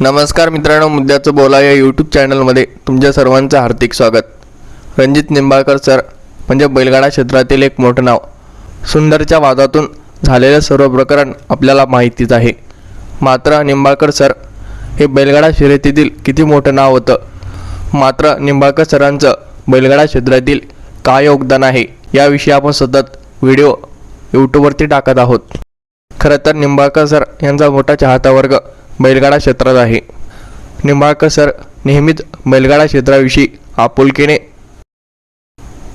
नमस्कार मित्रांनो मुद्द्याचं बोला या यूट्यूब चॅनलमध्ये तुमच्या सर्वांचं हार्दिक स्वागत. रणजित निंबाळकर सर म्हणजे बैलगाडा क्षेत्रातील एक मोठं नाव. सुंदरच्या वादातून झालेलं सर्व प्रकरण आपल्याला माहितीच आहे. मात्र निंबाळकर सर हे बैलगाडा शर्यतीतील किती मोठं नाव होतं? मात्र निंबाळकर सरांचं बैलगाडा क्षेत्रातील काय योगदान आहे याविषयी आपण सतत व्हिडिओ यूट्यूबवरती टाकत आहोत. खरं तर निंबाळकर सर यांचा मोठा चाहता वर्ग बैलगाडा क्षेत्रात आहे. निंबाळकर सर नेहमीच बैलगाडा क्षेत्राविषयी आपुलकीने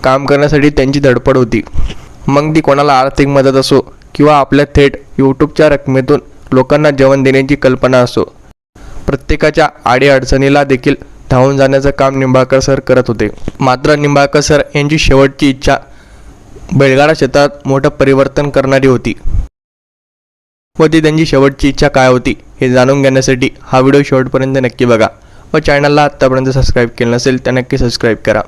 काम करण्यासाठी त्यांची धडपड होती. मग ती कोणाला आर्थिक मदत असो किंवा आपल्या थेट यूट्यूबच्या रकमेतून लोकांना जेवण देण्याची कल्पना असो प्रत्येकाच्या आडीअडचणीला देखील धावून जाण्याचं काम निंबाळकर सर करत होते. मात्र निंबाळकर सर यांची शेवटची इच्छा बैलगाडा क्षेत्रात मोठं परिवर्तन करणारी होती. व ती त्यांची शेवटची इच्छा काय होती हे जाणून घेण्यासाठी हा व्हिडिओ शेवटपर्यंत नक्की बघा व चॅनलला आत्तापर्यंत सबस्क्राईब केलं नसेल तर नक्की सबस्क्राईब करा.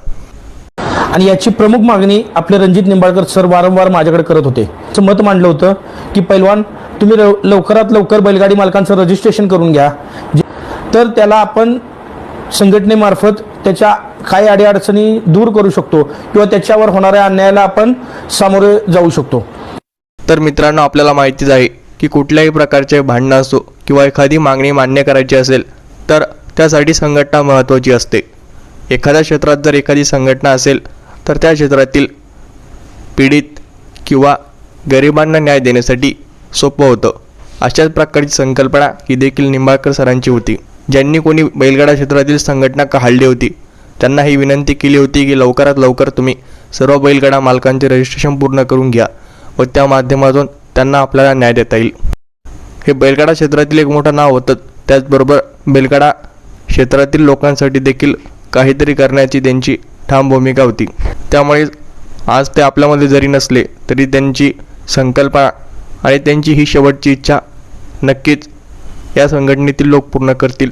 आणि याची प्रमुख मागणी आपले रणजित निंबाळकर सर वारंवार माझ्याकडे करत होते. असं मत मांडलं होतं की पैलवान तुम्ही लव- लवकरात लवकर बैलगाडी मालकांचं रजिस्ट्रेशन करून घ्या. तर त्याला आपण संघटनेमार्फत त्याच्या काही अडीअडचणी दूर करू शकतो किंवा त्याच्यावर होणाऱ्या अन्यायाला आपण सामोरे जाऊ शकतो. तर मित्रांनो आपल्याला माहितीच आहे की कुठल्याही प्रकारचे भांडणं असो किंवा एखादी मागणी मान्य करायची असेल तर त्यासाठी संघटना महत्त्वाची असते. एखाद्या क्षेत्रात जर एखादी संघटना असेल तर त्या क्षेत्रातील पीडित किंवा गरिबांना न्याय देण्यासाठी सोपं होतं. अशाच प्रकारची संकल्पना ही देखील निंबाळकर सरांची होती. ज्यांनी कोणी बैलगाडा क्षेत्रातील संघटना काढली होती त्यांना ही विनंती केली होती की लवकरात लवकर तुम्ही सर्व बैलगाडा मालकांचे रजिस्ट्रेशन पूर्ण करून घ्या व त्या माध्यमातून त्यांना आपल्याला न्याय देता येईल. हे बैलगाडा क्षेत्रातील एक मोठं नाव होतं. त्याचबरोबर बैलगाडा क्षेत्रातील लोकांसाठी देखील काहीतरी करण्याची त्यांची ठाम भूमिका होती. त्यामुळे आज ते आपल्यामध्ये जरी नसले तरी त्यांची संकल्पना आणि त्यांची ही शेवटची इच्छा नक्कीच या संघटनेतील लोक पूर्ण करतील.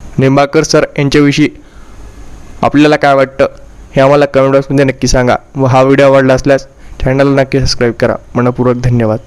निंबाळकर सर यांच्याविषयी आपल्याला काय वाटतं हे आम्हाला कमेंट बॉक्समध्ये नक्की सांगा व हा व्हिडिओ आवडला असल्यास चॅनलला नक्की सबस्क्राईब करा. मनपूर्वक धन्यवाद.